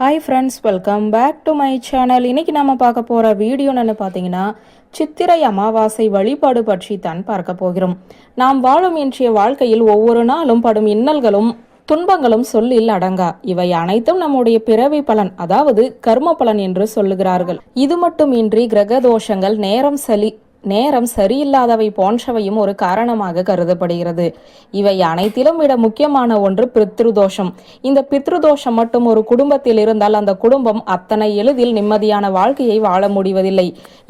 Hi friends welcome back to my channel இன்னைக்கு நம்ம பார்க்க போகிற வீடியோ பார்த்தீங்கன்னா சித்திரை அமாவாசை வழிபாடு பற்றி தான் பார்க்க போகிறோம். நாம் வாழும் இன்றைய வாழ்க்கையில் ஒவ்வொரு நாளும் படும் இன்னல்களும் துன்பங்களும் சொல்லில் அடங்கா. இவை அனைத்தும் நம்முடைய பிறவி பலன் அதாவது கர்ம பலன் என்று சொல்லுகிறார்கள். இது மட்டுமின்றி கிரக தோஷங்கள் நேரம் சலி நேரம் சரியில்லாதவை போன்றவையும் ஒரு காரணமாக கருதப்படுகிறது. இவை அனைத்திலும் விட முக்கியமான ஒன்று பித்ருதோஷம். இந்த பித்ருதோஷம் மட்டும் ஒரு குடும்பத்தில் இருந்தால் அந்த குடும்பம் அத்தனை எளிதில் நிம்மதியான வாழ்க்கையை வாழ முடிவதில்லை.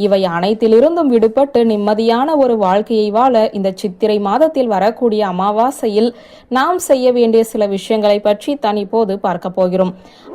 இவை அனைத்திலிருந்தும் விடுபட்டு நிம்மதியான ஒரு வாழ்க்கையை வாழ இந்த சித்திரை மாதத்தில் வரக்கூடிய அமாவாசையில் நாம் செய்ய வேண்டிய சில விஷயங்களை பற்றி தான் இப்போது பார்க்க போகிறோம்.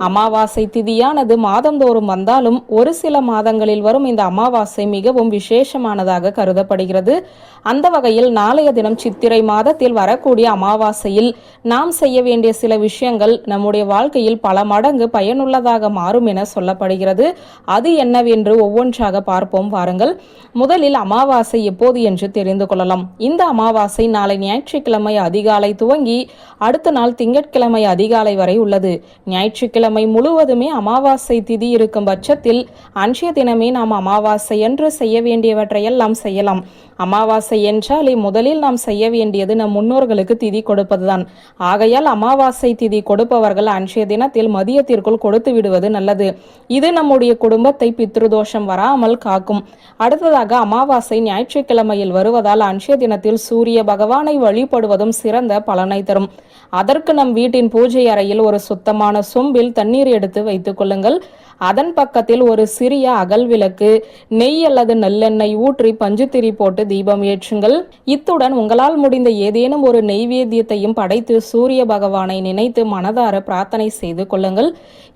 அமாவாசை திதியானது மாதந்தோறும் வந்தாலும் ஒரு சில மாதங்களில் வரும் இந்த அமாவாசை மிகவும் விசேஷமானதாக கருதப்படுகிறது. அந்த வகையில் நாளைய தினம் சித்திரை மாதத்தில் வரக்கூடிய அமாவாசையில் நாம் செய்ய வேண்டிய சில விஷயங்கள் நம்முடைய வாழ்க்கையில் பல மடங்கு பயனுள்ளதாக மாறும் என சொல்லப்படுகிறது. அது என்னவென்று ஒவ்வொன்றாக பார்ப்போம் வாருங்கள். முதலில் அமாவாசை எப்போது என்று தெரிந்து கொள்ளலாம். இந்த அமாவாசை நாளை ஞாயிற்றுக்கிழமை அதிகாலை துவங்கி அடுத்த நாள் திங்கட்கிழமை அதிகாலை வரை உள்ளது. ஞாயிற்றுக்கிழமை முழுவதுமே அமாவாசை திதி இருக்கும் பட்சத்தில் அன்றைய தினமே நாம் அமாவாசை என்று செய்ய வேண்டியவற்றை வேண்டியவற்றையெல்லாம் செய்யலாம். அமாவாசை என்றாலே முதலில் நாம் செய்ய வேண்டியது நம் முன்னோர்களுக்கு திதி கொடுப்பதுதான். ஆகையால் அமாவாசை திதி கொடுப்பவர்கள் அன்றைய தினத்தில் மதியத்திற்குள் கொடுத்து விடுவது நல்லது. இது நம்முடைய குடும்பத்தை பித்ருதோஷம் வராமல் காக்கும். அடுத்ததாக அமாவாசை ஞாயிற்றுக்கிழமையில் வருவதால் அன்றைய தினத்தில் சூரிய பகவானை வழிபடுவதும் சிறந்த பலனை தரும். அதற்கு நம் வீட்டின் பூஜை அறையில் ஒரு சுத்தமான சொம்பில் தண்ணீர் எடுத்து வைத்துக் கொள்ளுங்கள். அதன் பக்கத்தில் ஒரு சிறிய அகல் விளக்கு நெய் அல்லது நல்லெண்ணெய் ஊற்றி பஞ்சுத்திரி போட்டு தீபம் ஏற்றுங்கள். இத்துடன் உங்களால் முடிந்த ஏதேனும் ஒரு நெய்வேத்தியத்தையும் படைத்து சூரிய பகவானை நினைத்து மனதார பிரார்த்தனை செய்து கொள்ளுங்கள்.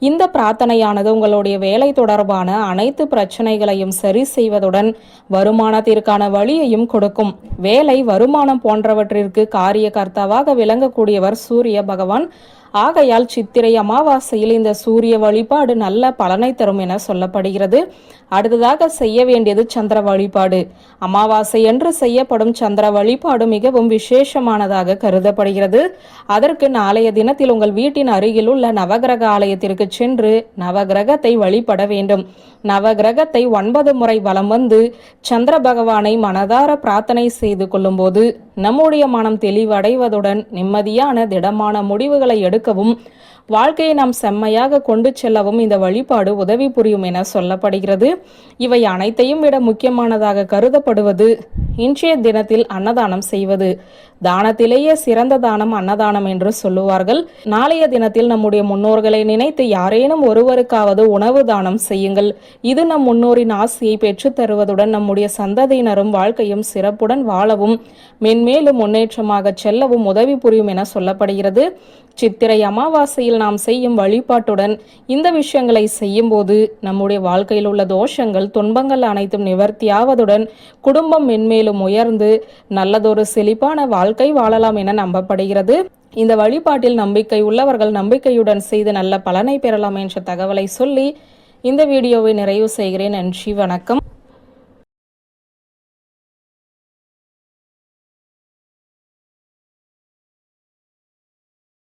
இந்த பிரார்த்தனையானது உங்களுடைய வேலை தொடர்பான அனைத்து பிரச்சனைகளையும் சரி செய்வதுடன் வருமானத்திற்கான வழியையும் கொடுக்கும். வேலை வருமானம் போன்றவற்றிற்கு காரிய கர்த்தாவாக விளங்கக்கூடியவர் சூரிய பகவான். ஆகையால் சித்திரை அமாவாசையில் இந்த சூரிய வழிபாடு நல்ல பலனை தரும் என சொல்லப்படுகிறது. அடுத்ததாக செய்ய வேண்டியது சந்திர வழிபாடு. அமாவாசை என்று செய்யப்படும் சந்திர வழிபாடு மிகவும் விசேஷமானதாக கருதப்படுகிறது. அதற்கு நாளைய தினத்தில் உங்கள் வீட்டின் அருகில் உள்ள நவகிரக ஆலயத்திற்கு சென்று நவகிரகத்தை வழிபட வேண்டும். நவகிரகத்தை ஒன்பது முறை வலம் வந்து சந்திர பகவானை மனதார பிரார்த்தனை செய்து கொள்ளும்போது நம்முடைய மனம் தெளிவடைவதுடன் நிம்மதியான திடமான முடிவுகளை எடுக்கவும் வாழ்க்கையை நாம் செம்மையாக கொண்டு செல்லவும் இந்த வழிபாடு உதவி புரியும் என சொல்லப்படுகிறது. இவை அனைத்தையும் விட முக்கியமானதாக கருதப்படுவது இன்றைய தினத்தில் அன்னதானம் செய்வது. தானத்திலேயே சிறந்த தானம் அன்னதானம் என்று சொல்லுவார்கள். நாளைய தினத்தில் நம்முடைய முன்னோர்களை நினைத்து யாரேனும் ஒருவருக்காவது உணவு தானம் செய்யுங்கள். இது நம் முன்னோரின் ஆசையை பெற்றுத் தருவதுடன் நம்முடைய சந்ததியினரும் வாழ்க்கையும் சிறப்புடன் வாழவும். மென் மென்மேலும் முன்னேற்றமாக செல்லவும் உதவி புரியும் என சொல்லப்படுகிறது. சித்திரை அமாவாசையில் நாம் செய்யும் வழிபாட்டுடன் இந்த விஷயங்களை செய்யும்போது நம்முடைய வாழ்க்கையில் உள்ள தோஷங்கள் துன்பங்கள் அனைத்தும் நிவர்த்தியாவதுடன் குடும்பம் மென்மேலும் உயர்ந்து நல்லதொரு செழிப்பான வாழ்க்கை வாழலாம் என நம்பப்படுகிறது. இந்த வழிபாட்டில் நம்பிக்கை உள்ளவர்கள் நம்பிக்கையுடன் செய்து நல்ல பலனை பெறலாம் என்ற தகவலை சொல்லி இந்த வீடியோவை நிறைவு செய்கிறேன். நன்றி வணக்கம்.